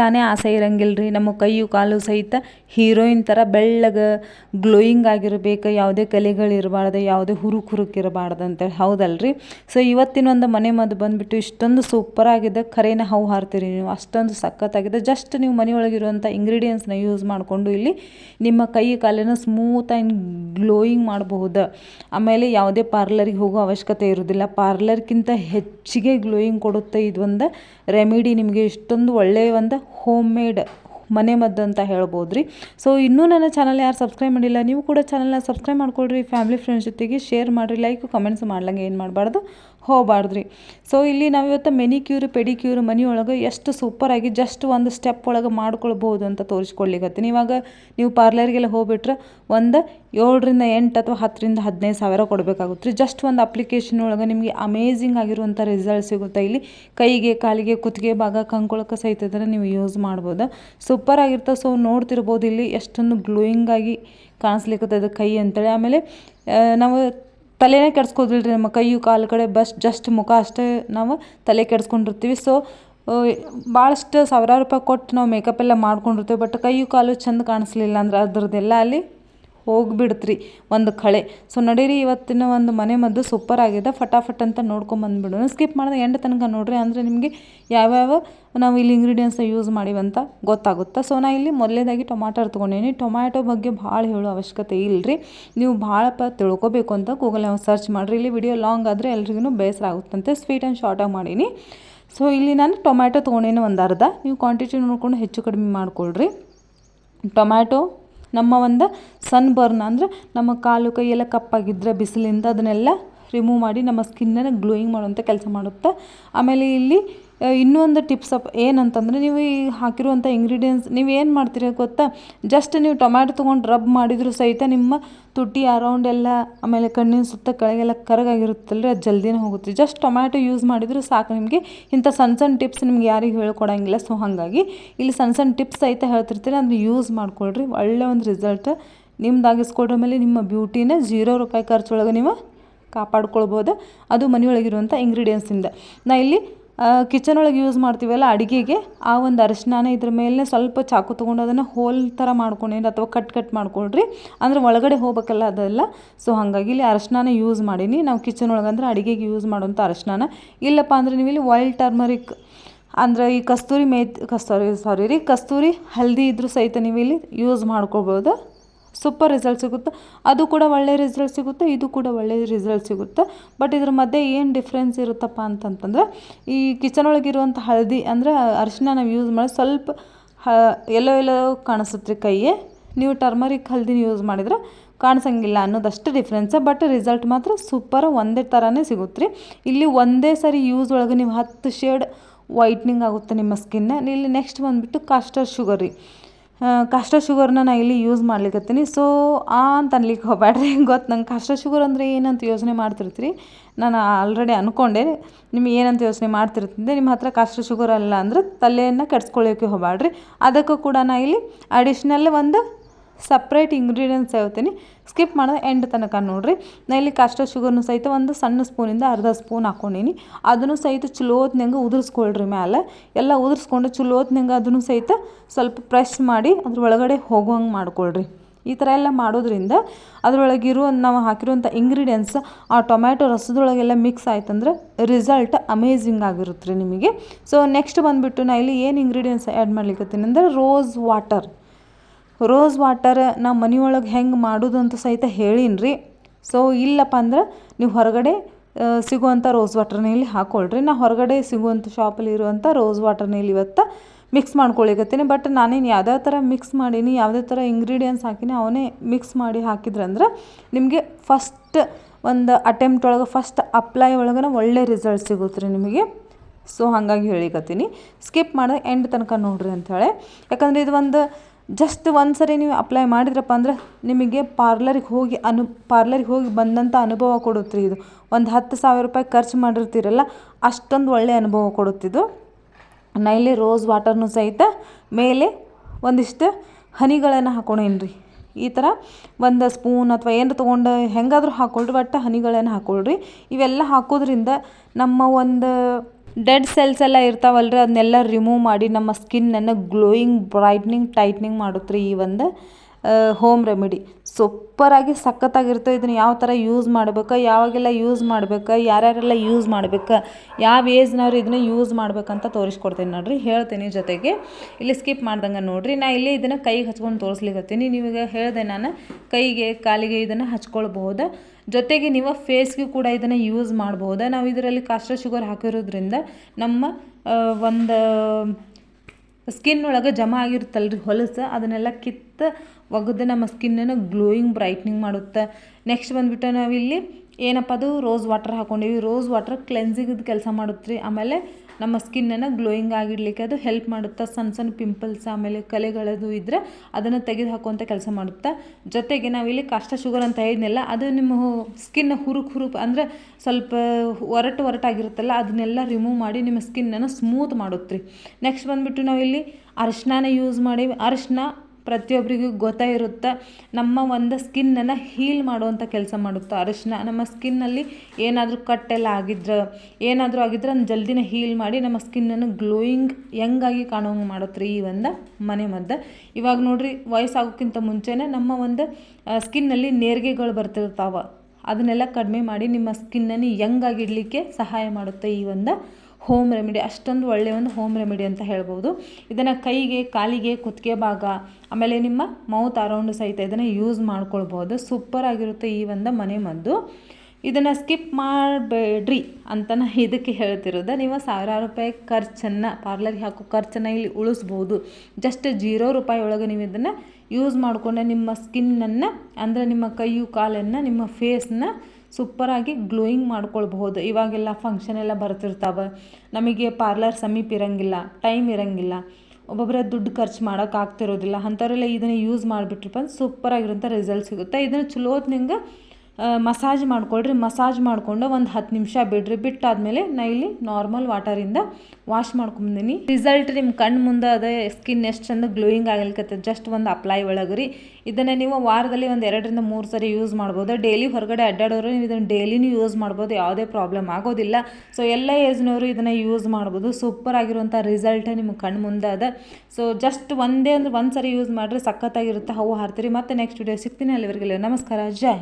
ತಾನೇ ಆಸೆ ಇರಂಗಿಲ್ಲ ರೀ ನಮ್ಮ ಕೈಯು ಕಾಲು ಸಹಿತ ಹೀರೋಯಿನ್ ಥರ ಬೆಳ್ಳಗ ಗ್ಲೋಯಿಂಗ್ ಆಗಿರಬೇಕು, ಯಾವುದೇ ಕಲೆಗಳು ಇರಬಾರ್ದು, ಯಾವುದೇ ಹುರುಕು ಹುರುಕು ಇರಬಾರ್ದು ಅಂತೇಳಿ ಹೌದಲ್ರಿ? ಸೊ ಇವತ್ತಿನ ಒಂದು ಮನೆ ಮದ್ದು ಬಂದುಬಿಟ್ಟು ಇಷ್ಟೊಂದು ಸೂಪರ್ ಆಗಿದೆ. ಖರೇನ ಹೌ ಹಾರ್ತೀರಿ ನೀವು. ಅಷ್ಟೊಂದು ಸಖತ್ತಾಗಿದೆ ಜಸ್ಟ್ ನೀವು ಮನೆಯೊಳಗಿರುವಂಥ ಇಂಗ್ರೀಡಿಯೆಂಟ್ಸ್ನ ಯೂಸ್ ಮಾಡಿಕೊಂಡು ಇಲ್ಲಿ ನಿಮ್ಮ ಕೈ ಕಾಲಿನ ಸ್ಮೂತ್ ಆ್ಯಂಡ್ ಗ್ಲೋಯಿಂಗ್ ಮಾಡಬಹುದು. ಆಮೇಲೆ ಯಾವುದೇ ಪಾರ್ಲರಿಗೆ ಹೋಗೋ ಅವಶ್ಯಕತೆ ಇರೋದಿಲ್ಲ ಪಾರ್ಲರ್ಗಿಂತ ಹೆಚ್ಚಿಗೆ ಗ್ಲೋಯಿಂಗ್ ಕೊಡುತ್ತೆ. ಇದೊಂದು ರೆಮಿಡಿ ನಿಮಗೆ ಇಷ್ಟೊಂದು ಒಳ್ಳೆಯ ಒಂದು ಹೋಮ್ ಮೇಡ್ ಮನೆ ಮದ್ದು ಅಂತ ಹೇಳ್ಬೋದು ರೀ ಸೊ ಇನ್ನೂ ನನ್ನ ಚಾನಲ್ ಯಾರು ಸಬ್ಸ್ಕ್ರೈಬ್ ಮಾಡಿಲ್ಲ, ನೀವು ಕೂಡ ಚಾನಲ್ನ ಸಬ್ಸ್ಕ್ರೈಬ್ ಮಾಡ್ಕೊಳ್ರಿ ಫ್ಯಾಮಿಲಿ ಫ್ರೆಂಡ್ಸ್ ಜೊತೆಗೆ ಶೇರ್ ಮಾಡಿರಿ ಲೈಕ್ ಕಮೆಂಟ್ಸ್ ಮಾಡ್ಲಂಗೆ ಏನು ಮಾಡಬಾರ್ದು. ಹೋಗಬಾರ್ದು ರೀ ಸೊ ಇಲ್ಲಿ ನಾವು ಇವತ್ತು ಮೆನಿಕ್ಯೂರ್ ಪೆಡಿಕ್ಯೂರ್ ಮನೆಯೊಳಗೆ ಎಷ್ಟು ಸೂಪರಾಗಿ ಜಸ್ಟ್ ಒಂದು ಸ್ಟೆಪ್ ಒಳಗೆ ಮಾಡ್ಕೊಳ್ಬೋದು ಅಂತ ತೋರಿಸ್ಕೊಡ್ಲಿಕತ್ತೀನಿ ಇವಾಗ ನೀವು ಪಾರ್ಲರ್ಗೆಲ್ಲ ಹೋಗ್ಬಿಟ್ರೆ ಒಂದು ಏಳರಿಂದ ಎಂಟು ಅಥವಾ ಹತ್ತರಿಂದ ಹದಿನೈದು ಸಾವಿರ ಕೊಡಬೇಕಾಗುತ್ತೆ ರೀ ಜಸ್ಟ್ ಒಂದು ಅಪ್ಲಿಕೇಶನ್ ಒಳಗೆ ನಿಮಗೆ ಅಮೇಝಿಂಗ್ ಆಗಿರುವಂಥ ರಿಸಲ್ಟ್ ಸಿಗುತ್ತೆ. ಇಲ್ಲಿ ಕೈಗೆ, ಕಾಲಿಗೆ, ಕುತ್ತಿಗೆ ಭಾಗ, ಕಂಕೊಳಕ್ಕೆ ಸಹಿತ ನೀವು ಯೂಸ್ ಮಾಡ್ಬೋದು. ಸೂಪರ್ ಆಗಿರ್ತದೆ ಸೊ ನೋಡ್ತಿರ್ಬೋದು ಇಲ್ಲಿ ಎಷ್ಟೊಂದು ಗ್ಲೋಯಿಂಗ್ ಆಗಿ ಕಾಣಿಸ್ಲಿಕ್ಕತ್ತದ ಕೈ ಅಂತೇಳಿ. ಆಮೇಲೆ ನಾವು ತಲೆನೇ ಕೆಡ್ಸ್ಕೋದಿಲ್ಲ ರೀ ನಮ್ಮ ಕೈಯು ಕಾಲು ಕಡೆ ಬಸ್ ಜಸ್ಟ್ ಮುಖ ಅಷ್ಟೇ ನಾವು ತಲೆ ಕೆಡ್ಸ್ಕೊಂಡಿರ್ತೀವಿ. ಸೊ ಭಾಳಷ್ಟು ಸಾವಿರಾರು ರೂಪಾಯಿ ಕೊಟ್ಟು ನಾವು ಮೇಕಪ್ ಎಲ್ಲ ಮಾಡ್ಕೊಂಡಿರ್ತೀವಿ ಬಟ್ ಕೈಯು ಕಾಲು ಚೆಂದ ಕಾಣಿಸ್ಲಿಲ್ಲ ಅಂದ್ರೆ ಅದ್ರದ್ದೆಲ್ಲ ಅಲ್ಲಿ ಹೋಗ್ಬಿಡ್ತ್ರಿ ಒಂದು ಕಳೆ. ಸೊ ನಡೀರಿ, ಇವತ್ತಿನ ಒಂದು ಮನೆ ಮದ್ದು ಸೂಪರ್ ಆಗಿದೆ. ಫಟಾಫಟ್ ಅಂತ ನೋಡ್ಕೊಂಬಂದ್ಬಿಡೋಣ ಸ್ಕಿಪ್ ಮಾಡಿದ ಎಂಡ್ ತನಕ ನೋಡಿರಿ, ಅಂದರೆ ನಿಮಗೆ ಯಾವ್ಯಾವ ನಾವು ಇಲ್ಲಿ ಇಂಗ್ರೀಡಿಯೆಂಟ್ಸ್ ಯೂಸ್ ಮಾಡಿವಂತ ಗೊತ್ತಾಗುತ್ತೆ? ಸೊ ನಾ ಇಲ್ಲಿ ಮೊದಲೇದಾಗಿ ಟೊಮ್ಯಾಟೋ ತೊಗೊಂಡೇನಿ. ಟೊಮ್ಯಾಟೊ ಬಗ್ಗೆ ಭಾಳ ಹೇಳೋ ಅವಶ್ಯಕತೆ ಇಲ್ಲರಿ ನೀವು ಭಾಳಪ್ಪ ತಿಳ್ಕೊಬೇಕು ಅಂತ ಗೂಗಲ್ ಸರ್ಚ್ ಮಾಡಿರಿ. ಇಲ್ಲಿ ವಿಡಿಯೋ ಲಾಂಗ್ ಆದರೆ ಎಲ್ರಿಗೂ ಬೇಸರ ಆಗುತ್ತಂತೆ. ಸ್ವೀಟ್ ಆ್ಯಂಡ್ ಶಾರ್ಟಾಗಿ ಮಾಡೀನಿ. ಸೊ ಇಲ್ಲಿ ನಾನು ಟೊಮ್ಯಾಟೊ ತೊಗೊಂಡೇನಿ ಒಂದು ಅರ್ಧ. ನೀವು ಕ್ವಾಂಟಿಟಿ ನೋಡ್ಕೊಂಡು ಹೆಚ್ಚು ಕಡಿಮೆ ಮಾಡ್ಕೊಳ್ರಿ. ಟೊಮ್ಯಾಟೊ ನಮ್ಮ ಒಂದು ಸನ್ ಬರ್ನ್ ಅಂದರೆ ನಮ್ಮ ಕಾಲು ಕೈಯೆಲ್ಲ ಕಪ್ಪಾಗಿದ್ದರೆ ಬಿಸಿಲಿಂದ ಅದನ್ನೆಲ್ಲ ರಿಮೂವ್ ಮಾಡಿ ನಮ್ಮ ಸ್ಕಿನ್ನನ್ನು ಗ್ಲೋಯಿಂಗ್ ಮಾಡುವಂಥ ಕೆಲಸ ಮಾಡುತ್ತೆ. ಆಮೇಲೆ ಇಲ್ಲಿ ಇನ್ನೊಂದು ಟಿಪ್ಸ್ ಅಪ್ ಏನಂತಂದರೆ ನೀವು ಈ ಹಾಕಿರುವಂಥ ಇಂಗ್ರೀಡಿಯೆಂಟ್ಸ್ ನೀವು ಏನು ಮಾಡ್ತೀರಿ ಗೊತ್ತಾ? ಜಸ್ಟ್ ನೀವು ಟೊಮ್ಯಾಟೊ ತೊಗೊಂಡು ರಬ್ ಮಾಡಿದರೂ ಸಹಿತ ನಿಮ್ಮ ತುಟಿ ಅರೌಂಡ್ ಎಲ್ಲ, ಆಮೇಲೆ ಕಣ್ಣಿನ ಸುತ್ತ ಕೆಳಗೆಲ್ಲ ಕರಗಾಗಿರುತ್ತಲ್ಲ ಅದು ಜಲ್ದಿನೇ ಹೋಗುತ್ತೆ. ಜಸ್ಟ್ ಟೊಮ್ಯಾಟೊ ಯೂಸ್ ಮಾಡಿದರೂ ಸಾಕು ನಿಮಗೆ. ಇಂಥ ಸಣ್ಣ ಸಣ್ಣ ಟಿಪ್ಸ್ ನಿಮ್ಗೆ ಯಾರಿಗೂ ಹೇಳ್ಕೊಡಂಗಿಲ್ಲ ಸೊ ಹಾಗಾಗಿ ಇಲ್ಲಿ ಸಣ್ಣ ಸಣ್ಣ ಟಿಪ್ಸ್ ಸಹಿತ ಹೇಳ್ತಿರ್ತೀನಿ, ಅದನ್ನ ಯೂಸ್ ಮಾಡ್ಕೊಳ್ರಿ. ಒಳ್ಳೆ ಒಂದು ರಿಸಲ್ಟ್ ನಿಮ್ದಾಗಿಸ್ಕೊಡ್ರ ಮೇಲೆ ನಿಮ್ಮ ಬ್ಯೂಟಿನ ಜೀರೋ ರೂಪಾಯಿ ಖರ್ಚೊಳಗೆ ನೀವು ಕಾಪಾಡ್ಕೊಳ್ಬೋದು. ಅದು ಮನೆಯೊಳಗಿರುವಂಥ ಇಂಗ್ರೀಡಿಯೆಂಟ್ಸಿಂದ ನಾ ಇಲ್ಲಿ ಕಿಚನ್ ಒಳಗೆ ಯೂಸ್ ಮಾಡ್ತೀವಲ್ಲ, ಅಡುಗೆಗೆ, ಆ ಒಂದು ಅರಿಶಿನ ಇದ್ರ ಮೇಲೆ ಸ್ವಲ್ಪ ಚಾಕು ತೊಗೊಂಡು ಅದನ್ನು ಹೋಲ್ ಥರ ಮಾಡ್ಕೊಂಡೇನು ಅಥವಾ ಕಟ್ ಕಟ್ ಮಾಡ್ಕೊಳ್ರಿ. ಅಂದ್ರೆ ಒಳಗಡೆ ಹೋಗ್ಬೇಕಲ್ಲ ಅದೆಲ್ಲ. ಸೊ ಹಾಗಾಗಿ ಇಲ್ಲಿ ಅರಿಶಿನ ಯೂಸ್ ಮಾಡೀನಿ. ನಾವು ಕಿಚನ್ ಒಳಗೆ ಅಂದ್ರೆ ಅಡುಗೆಗೆ ಯೂಸ್ ಮಾಡುವಂಥ ಅರಿಶಿನ ಇಲ್ಲಪ್ಪ ಅಂದ್ರೆ ನೀವು ಇಲ್ಲಿ ವೈಲ್ಡ್ ಟರ್ಮರಿಕ್ ಅಂದ್ರೆ ಈ ಕಸ್ತೂರಿ ಮೇತ್ ಕಸ್ತೂರಿ ಸಾರಿ ರೀ, ಕಸ್ತೂರಿ ಹಲ್ದಿ ಇದ್ರೂ ಸಹಿತ ನೀವು ಇಲ್ಲಿ ಯೂಸ್ ಮಾಡ್ಕೊಬೋದು ಸೂಪರ್ ರಿಸಲ್ಟ್ ಸಿಗುತ್ತೆ. ಅದು ಕೂಡ ಒಳ್ಳೆಯ ರಿಸಲ್ಟ್ ಸಿಗುತ್ತೆ, ಇದು ಕೂಡ ಒಳ್ಳೆಯ ರಿಸಲ್ಟ್ ಸಿಗುತ್ತೆ. ಬಟ್ ಇದ್ರ ಮಧ್ಯೆ ಏನು ಡಿಫ್ರೆನ್ಸ್ ಇರುತ್ತಪ್ಪ ಅಂತಂತಂದರೆ, ಈ ಕಿಚನ್ ಒಳಗಿರುವಂಥ ಹಳದಿ ಅಂದ್ರೆ ಅರಿಶಿನ ನಾವು ಯೂಸ್ ಮಾಡಿ, ಸ್ವಲ್ಪ ಹ ಎಲ್ಲೋ ಎಲ್ಲೋ ಕಾಣಿಸುತ್ತೆ ಕೈಯೇ ನೀವು ಟರ್ಮರಿಕ್ ಹಲ್ದಿನ ಯೂಸ್ ಮಾಡಿದ್ರೆ ಕಾಣಿಸಂಗಿಲ್ಲ ಅನ್ನೋದಷ್ಟು ಡಿಫ್ರೆನ್ಸ್ ಬಟ್ ರಿಸಲ್ಟ್ ಮಾತ್ರ ಸೂಪರ್, ಒಂದೇ ಥರನೇ ಸಿಗುತ್ತೆ ರೀ ಇಲ್ಲಿ ಒಂದೇ ಸರಿ ಯೂಸ್ ಒಳಗೆ ನೀವು ಹತ್ತು ಶೇಡ್ ವೈಟ್ನಿಂಗ್ ಆಗುತ್ತೆ ನಿಮ್ಮ ಸ್ಕಿನ್ನ ಇಲ್ಲಿ ನೆಕ್ಸ್ಟ್ ಬಂದುಬಿಟ್ಟು ಕಾಸ್ಟರ್ ಶುಗರ್ ರೀ. ಕಾಸ್ಟರ್ ಶುಗರ್ನ ನಾ ಇಲ್ಲಿ ಯೂಸ್ ಮಾಡ್ಲಿಕ್ಕತ್ತೀನಿ ಸೊ ಆ ಅಂತ ಅನ್ಲಿಕ್ಕೆ ಹೋಗ್ಬೇಡ್ರಿ ಗೊತ್ತು ನಂಗೆ ಕಷ್ಟ ಶುಗರ್ ಅಂದರೆ ಏನಂತ ಯೋಚನೆ ಮಾಡ್ತಿರ್ತೀರಿ? ನಾನು ಆಲ್ರೆಡಿ ಅಂದ್ಕೊಂಡೆ ನಿಮ್ಗೆ ಏನಂತ ಯೋಚನೆ ಮಾಡ್ತಿರ್ತಿದ್ದೆ? ನಿಮ್ಮ ಹತ್ರ ಕಷ್ಟ ಶುಗರ್ ಅಲ್ಲ ಅಂದ್ರೆ ತಲೆಯನ್ನು ಕೆಡ್ಸ್ಕೊಳ್ಳೋಕೆ ಹೋಗ್ಬೇಡ್ರಿ ಅದಕ್ಕೂ ಕೂಡ ನಾ ಇಲ್ಲಿ ಅಡಿಷ್ನಲ್ ಒಂದು ಸಪ್ರೇಟ್ ಇಂಗ್ರೀಡಿಯೆಂಟ್ಸ್ ಹೇಳ್ತೀನಿ ಸ್ಕಿಪ್ ಮಾಡಿದ್ರೆ ಎಂಡ್ ತನಕ ನೋಡಿರಿ. ನಾ ಇಲ್ಲಿ ಕಷ್ಟ ಶುಗರ್ನು ಸಹಿತ ಒಂದು ಸಣ್ಣ ಸ್ಪೂನಿಂದ ಅರ್ಧ ಸ್ಪೂನ್ ಹಾಕ್ಕೊಂಡೀನಿ ಅದನ್ನು ಸಹಿತ ಚಲೋತ್ನಂಗೆ ಉದುರಿಸ್ಕೊಳ್ರಿ ಮ್ಯಾಲೆ. ಎಲ್ಲ ಉದುರಿಸ್ಕೊಂಡು ಚಲೋತ್ನಂಗೆ ಅದನ್ನು ಸಹಿತ ಸ್ವಲ್ಪ ಪ್ರೆಸ್ ಮಾಡಿ ಅದ್ರ ಒಳಗಡೆ ಹೋಗುವಂಗೆ ಮಾಡ್ಕೊಳ್ರಿ. ಈ ಥರ ಎಲ್ಲ ಮಾಡೋದ್ರಿಂದ ಅದರೊಳಗಿರುವ ನಾವು ಹಾಕಿರುವಂಥ ಇಂಗ್ರೀಡಿಯೆಂಟ್ಸ್ ಆ ಟೊಮ್ಯಾಟೊ ರಸದೊಳಗೆಲ್ಲ ಮಿಕ್ಸ್ ಆಯ್ತಂದ್ರೆ ರಿಸಲ್ಟ್ ಅಮೇಝಿಂಗ್ ಆಗಿರುತ್ತೆ ರೀ ನಿಮಗೆ. ಸೊ ನೆಕ್ಸ್ಟ್ ಬಂದುಬಿಟ್ಟು ನಾ ಇಲ್ಲಿ ಏನು ಇಂಗ್ರೀಡಿಯೆಂಟ್ಸ್ ಆ್ಯಡ್ ಮಾಡ್ಲಿಕ್ಕೆ ಅಂದರೆ ರೋಸ್ ವಾಟರ್ ರೋಸ್ ವಾಟರ್ ನಾವು ಮನೆಯೊಳಗೆ ಹೆಂಗೆ ಮಾಡೋದು ಅಂತ ಸಹಿತ ಹೇಳೀನಿ ರೀ ಸೊ ಇಲ್ಲಪ್ಪ ಅಂದ್ರೆ ನೀವು ಹೊರಗಡೆ ಸಿಗುವಂಥ ರೋಸ್ ವಾಟರ್ನ ಇಲ್ಲಿ ಹಾಕ್ಕೊಳ್ರಿ ನಾ ಹೊರಗಡೆ ಸಿಗುವಂಥ ಶಾಪಲ್ಲಿ ಇರುವಂಥ ರೋಸ್ ವಾಟರ್ನ ಇಲ್ಲಿ ಇವತ್ತು ಮಿಕ್ಸ್ ಮಾಡ್ಕೊಳ್ಳಿಕತ್ತೀನಿ ಬಟ್ ನಾನೇನು ಯಾವುದೇ ಥರ ಮಿಕ್ಸ್ ಮಾಡೀನಿ, ಯಾವುದೇ ಥರ ಇಂಗ್ರೀಡಿಯೆಂಟ್ಸ್ ಹಾಕಿನಿ, ಅವನೇ ಮಿಕ್ಸ್ ಮಾಡಿ ಹಾಕಿದ್ರಂದ್ರೆ ನಿಮಗೆ ಫಸ್ಟ್ ಒಂದು ಅಟೆಂಪ್ಟ್ ಒಳಗೆ ಫಸ್ಟ್ ಅಪ್ಲೈ ಒಳಗೆ ಒಳ್ಳೆ ರಿಸಲ್ಟ್ ಸಿಗುತ್ತೆ ರೀ ನಿಮಗೆ. ಸೊ ಹಾಗಾಗಿ ಹೇಳಿಕತ್ತೀನಿ. ಸ್ಕಿಪ್ ಮಾಡಿದ್ರೆ ಎಂಡ್ ತನಕ ನೋಡ್ರಿ ಅಂಥೇಳಿ ಯಾಕಂದರೆ ಇದು ಒಂದು ಜಸ್ಟ್ ಒಂದು ಸರಿ ನೀವು ಅಪ್ಲೈ ಮಾಡಿದ್ರಪ್ಪ ಅಂದ್ರೆ ನಿಮಗೆ ಪಾರ್ಲರಿಗೆ ಹೋಗಿ ಅನು ಪಾರ್ಲರಿಗೆ ಹೋಗಿ ಬಂದಂಥ ಅನುಭವ ಕೊಡುತ್ತೆ ಇದು. ಒಂದು ಹತ್ತು ಸಾವಿರ ರೂಪಾಯಿ ಖರ್ಚು ಮಾಡಿರ್ತೀರಲ್ಲ, ಅಷ್ಟೊಂದು ಒಳ್ಳೆಯ ಅನುಭವ ಕೊಡುತ್ತಿದ್ದು. ನೈಲಿ ರೋಸ್ ವಾಟರ್ನು ಸಹಿತ ಮೇಲೆ ಒಂದಿಷ್ಟು ಹನಿಗಳನ್ನು ಹಾಕೊಂಡೇನಿ ರೀ. ಈ ಥರ ಒಂದು ಸ್ಪೂನ್ ಅಥವಾ ಏನು ತೊಗೊಂಡು ಹೆಂಗಾದರೂ ಹಾಕ್ಕೊಳ್ರಿ ಬಟ್ ಹನಿಗಳನ್ನು ಹಾಕ್ಕೊಳ್ರಿ ಇವೆಲ್ಲ ಹಾಕೋದ್ರಿಂದ ನಮ್ಮ ಒಂದು ಡೆಡ್ ಸೆಲ್ಸ್ ಎಲ್ಲ ಇರ್ತಾವಲ್ರಿ, ಅದನ್ನೆಲ್ಲ ರಿಮೂವ್ ಮಾಡಿ ನಮ್ಮ ಸ್ಕಿನ್ನನ್ನು ಗ್ಲೋಯಿಂಗ್ ಬ್ರೈಟ್ನಿಂಗ್ ಟೈಟ್ನಿಂಗ್ ಮಾಡುತ್ತೆ ರೀ ಈ ಒಂದು ಹೋಮ್ ರೆಮಿಡಿ ಸೂಪರಾಗಿ ಸಖತ್ತಾಗಿರ್ತವೆ ಇದನ್ನು ಯಾವ ಥರ ಯೂಸ್ ಮಾಡ್ಬೇಕು, ಯಾವಾಗೆಲ್ಲ ಯೂಸ್ ಮಾಡ್ಬೇಕು, ಯಾರ್ಯಾರೆಲ್ಲ ಯೂಸ್ ಮಾಡ್ಬೇಕು, ಯಾವ ಏಜ್ನವ್ರು ಇದನ್ನು ಯೂಸ್ ಮಾಡ್ಬೇಕಂತ ತೋರಿಸ್ಕೊಡ್ತೀನಿ ನೋಡಿರಿ, ಹೇಳ್ತೀನಿ ಜೊತೆಗೆ. ಇಲ್ಲಿ ಸ್ಕಿಪ್ ಮಾಡ್ದಂಗೆ ನೋಡಿರಿ, ನಾ ಇಲ್ಲಿ ಇದನ್ನು ಕೈಗೆ ಹಚ್ಕೊಂಡು ತೋರಿಸ್ಲಿಕ್ಕತ್ತೀನಿ ನೀವೀಗ ಹೇಳಿದೆ ನಾನು ಕೈಗೆ, ಕಾಲಿಗೆ ಇದನ್ನು ಹಚ್ಕೊಳ್ಬಹುದು. ಜೊತೆಗೆ ನೀವು ಫೇಸ್ಗೂ ಕೂಡ ಇದನ್ನು ಯೂಸ್ ಮಾಡ್ಬೋದು? ನಾವು ಇದರಲ್ಲಿ ಕಾಸ್ಟರ್ ಶುಗರ್ ಹಾಕಿರೋದ್ರಿಂದ ನಮ್ಮ ಒಂದು ಸ್ಕಿನ್ ಒಳಗೆ ಜಮಾ ರೀ ಹೊಲಸು, ಅದನ್ನೆಲ್ಲ ಕಿತ್ತ ಒಗೆದು ನಮ್ಮ ಸ್ಕಿನ್ನನ್ನು ಗ್ಲೋಯಿಂಗ್, ಬ್ರೈಟ್ನಿಂಗ್ ಮಾಡುತ್ತೆ. ನೆಕ್ಸ್ಟ್ ಬಂದುಬಿಟ್ಟು ನಾವಿಲ್ಲಿ ಏನಪ್ಪ ಅದು? ರೋಸ್ ವಾಟರ್ ಹಾಕ್ಕೊಂಡಿವಿ ರೋಸ್ ವಾಟರ್ ಕ್ಲೆನ್ಸಿಂಗ್ ಕೆಲಸ ಮಾಡುತ್ತೆ ರೀ. ಆಮೇಲೆ ನಮ್ಮ ಸ್ಕಿನ್ನನ್ನು ಗ್ಲೋಯಿಂಗ್ ಆಗಿಡಲಿಕ್ಕೆ ಅದು ಹೆಲ್ಪ್ ಮಾಡುತ್ತಾ ಸಣ್ಣ ಸಣ್ಣ ಪಿಂಪಲ್ಸ್ ಆಮೇಲೆ ಕಲೆಗಳದು ಇದ್ದರೆ ಅದನ್ನು ತೆಗೆದು ಹಾಕುವಂಥ ಕೆಲಸ ಮಾಡುತ್ತಾ. ಜೊತೆಗೆ ನಾವಿಲ್ಲಿ ಕಾಷ್ಟ ಶುಗರ್ ಅಂತ ಹೇಳಿದ್ನೆಲ್ಲ, ಅದು ನಿಮ್ಮ ಸ್ಕಿನ್ ಹುರುಕ್ ಹುರುಕ್ ಅಂದರೆ ಸ್ವಲ್ಪ ಒರಟು ಒರಟಾಗಿರುತ್ತಲ್ಲ, ಅದನ್ನೆಲ್ಲ ರಿಮೂವ್ ಮಾಡಿ ನಿಮ್ಮ ಸ್ಕಿನ್ನನ್ನು ಸ್ಮೂತ್ ಮಾಡುತ್ತೆ ನೆಕ್ಸ್ಟ್ ಬಂದುಬಿಟ್ಟು ನಾವಿಲ್ಲಿ ಅರಿಶಿನ ಯೂಸ್ ಮಾಡಿ ಅರಿಶಿನ ಪ್ರತಿಯೊಬ್ಬರಿಗೂ ಗೊತ್ತಾಗಿರುತ್ತೆ ನಮ್ಮ ಒಂದು ಸ್ಕಿನ್ನನ್ನು ಹೀಲ್ ಮಾಡುವಂಥ ಕೆಲಸ ಮಾಡುತ್ತೆ. ಅರಿಶಿನ, ನಮ್ಮ ಸ್ಕಿನ್ನಲ್ಲಿ ಏನಾದರೂ ಕಟ್ಟೆಲ್ಲ ಆಗಿದ್ರೆ, ಏನಾದರೂ ಆಗಿದ್ರೆ ಅದನ್ನು ಜಲ್ದಿನ ಹೀಲ್ ಮಾಡಿ ನಮ್ಮ ಸ್ಕಿನ್ನನ್ನು ಗ್ಲೋಯಿಂಗ್ ಯಂಗಾಗಿ ಕಾಣೋಂಗೆ ಮಾಡುತ್ತೆ ಈ ಒಂದು ಮನೆ ಮದ್ದು. ಇವಾಗ ನೋಡಿರಿ, ವಯಸ್ಸಾಗೋಕ್ಕಿಂತ ಮುಂಚೆನೇ ನಮ್ಮ ಒಂದು ಸ್ಕಿನ್ನಲ್ಲಿ ನೇರಿಗೆಗಳು ಬರ್ತಿರ್ತಾವೆ. ಅದನ್ನೆಲ್ಲ ಕಡಿಮೆ ಮಾಡಿ ನಿಮ್ಮ ಸ್ಕಿನ್ನನ್ನು ಯಂಗಾಗಿಡಲಿಕ್ಕೆ ಸಹಾಯ ಮಾಡುತ್ತೆ ಈ ಒಂದು ಹೋಮ್ ರೆಮಿಡಿ ಅಷ್ಟೊಂದು ಒಳ್ಳೆಯ ಒಂದು ಹೋಮ್ ರೆಮಿಡಿ ಅಂತ ಹೇಳ್ಬೋದು. ಇದನ್ನು ಕೈಗೆ, ಕಾಲಿಗೆ, ಕುತ್ತಿಗೆ ಭಾಗ, ಆಮೇಲೆ ನಿಮ್ಮ ಮೌತ್ ಅರೌಂಡ್ ಸಹಿತ ಇದನ್ನು ಯೂಸ್ ಮಾಡ್ಕೊಳ್ಬೋದು. ಸೂಪರ್ ಆಗಿರುತ್ತೆ ಈ ಒಂದು ಮನೆ ಮದ್ದು ಇದನ್ನು ಸ್ಕಿಪ್ ಮಾಡಬೇಡ್ರಿ ಅಂತ ಇದಕ್ಕೆ ಹೇಳ್ತಿರೋದು. ನೀವು ಸಾವಿರಾರು ರೂಪಾಯಿ ಖರ್ಚನ್ನು ಪಾರ್ಲರ್ಗೆ ಹಾಕೋ ಖರ್ಚನ್ನು ಇಲ್ಲಿ ಉಳಿಸ್ಬೋದು. ಜಸ್ಟ್ ಜೀರೋ ರೂಪಾಯಿ ಒಳಗೆ ನೀವು ಇದನ್ನು ಯೂಸ್ ಮಾಡಿಕೊಂಡೆ ನಿಮ್ಮ ಸ್ಕಿನ್ನನ್ನು ಅಂದರೆ ನಿಮ್ಮ ಕೈಯು, ಕಾಲನ್ನು, ನಿಮ್ಮ ಫೇಸ್ನ ಸೂಪರಾಗಿ ಗ್ಲೋಯಿಂಗ್ ಮಾಡ್ಕೊಳ್ಬಹುದು. ಇವಾಗೆಲ್ಲ ಫಂಕ್ಷನ್ ಎಲ್ಲ ಬರ್ತಿರ್ತಾವೆ. ನಮಗೆ ಪಾರ್ಲರ್ ಸಮೀಪ ಇರೋಂಗಿಲ್ಲ ಟೈಮ್ ಇರೋಂಗಿಲ್ಲ. ಒಬ್ಬೊಬ್ಬರ ದುಡ್ಡು ಖರ್ಚು ಮಾಡೋಕ್ಕಾಗ್ತಿರೋದಿಲ್ಲ ಅಂಥವರೆಲ್ಲ ಇದನ್ನು ಯೂಸ್ ಮಾಡಿಬಿಟ್ರಪ್ಪ ಸೂಪರಾಗಿರೋಂಥ ರಿಸಲ್ಟ್ ಸಿಗುತ್ತೆ. ಇದನ್ನು ಚಲೋ ನಿಂಗೆ ಮಸಾಜ್ ಮಾಡ್ಕೊಳ್ರಿ, ಮಸಾಜ್ ಮಾಡಿಕೊಂಡು ಒಂದು ಹತ್ತು ನಿಮಿಷ ಬಿಡ್ರಿ. ಬಿಟ್ಟಾದಮೇಲೆ ನಾ ಇಲ್ಲಿ ನಾರ್ಮಲ್ ವಾಟರಿಂದ ವಾಶ್ ಮಾಡ್ಕೊಂಬಂದಿನಿ. ರಿಸಲ್ಟ್ ನಿಮ್ಮ ಕಣ್ಣು ಮುಂದೆ ಅದೇ ಸ್ಕಿನ್ ಎಷ್ಟು ಚಂದ ಗ್ಲೋಯಿಂಗ್ ಆಗಲಿಕ್ಕೆ ಜಸ್ಟ್ ಒಂದು ಅಪ್ಲೈ ಒಳಗೆ ರೀ. ಇದನ್ನು ನೀವು ವಾರದಲ್ಲಿ ಒಂದು ಎರಡರಿಂದ ಮೂರು ಸರಿ ಯೂಸ್ ಮಾಡ್ಬೋದು. ಡೈಲಿ ಹೊರಗಡೆ ಅಡ್ಡಾಡೋರು ನೀವು ಇದನ್ನು ಡೈಲಿನೂ ಯೂಸ್ ಮಾಡ್ಬೋದು. ಯಾವುದೇ ಪ್ರಾಬ್ಲಮ್ ಆಗೋದಿಲ್ಲ. ಸೊ ಎಲ್ಲ ಏಜ್ನವರು ಇದನ್ನು ಯೂಸ್ ಮಾಡ್ಬೋದು. ಸೂಪರ್ ಆಗಿರುವಂಥ ರಿಸಲ್ಟ್ ನಿಮ್ಮ ಕಣ್ಣು ಮುಂದೆ ಅದ. ಸೊ ಜಸ್ಟ್ ಒಂದೇ ಅಂದ್ರೆ ಒಂದು ಸರಿ ಯೂಸ್ ಮಾಡಿರಿ ಸಖತ್ತಾಗಿರುತ್ತೆ. ಹವು ಹಾರ್ತೀರಿ. ಮತ್ತೆ ನೆಕ್ಸ್ಟ್ ವಿಡಿಯೋ ಸಿಗ್ತೀನಿ ಅಲ್ಲಿವರೆಗೆ. ನಮಸ್ಕಾರ. ಜೈ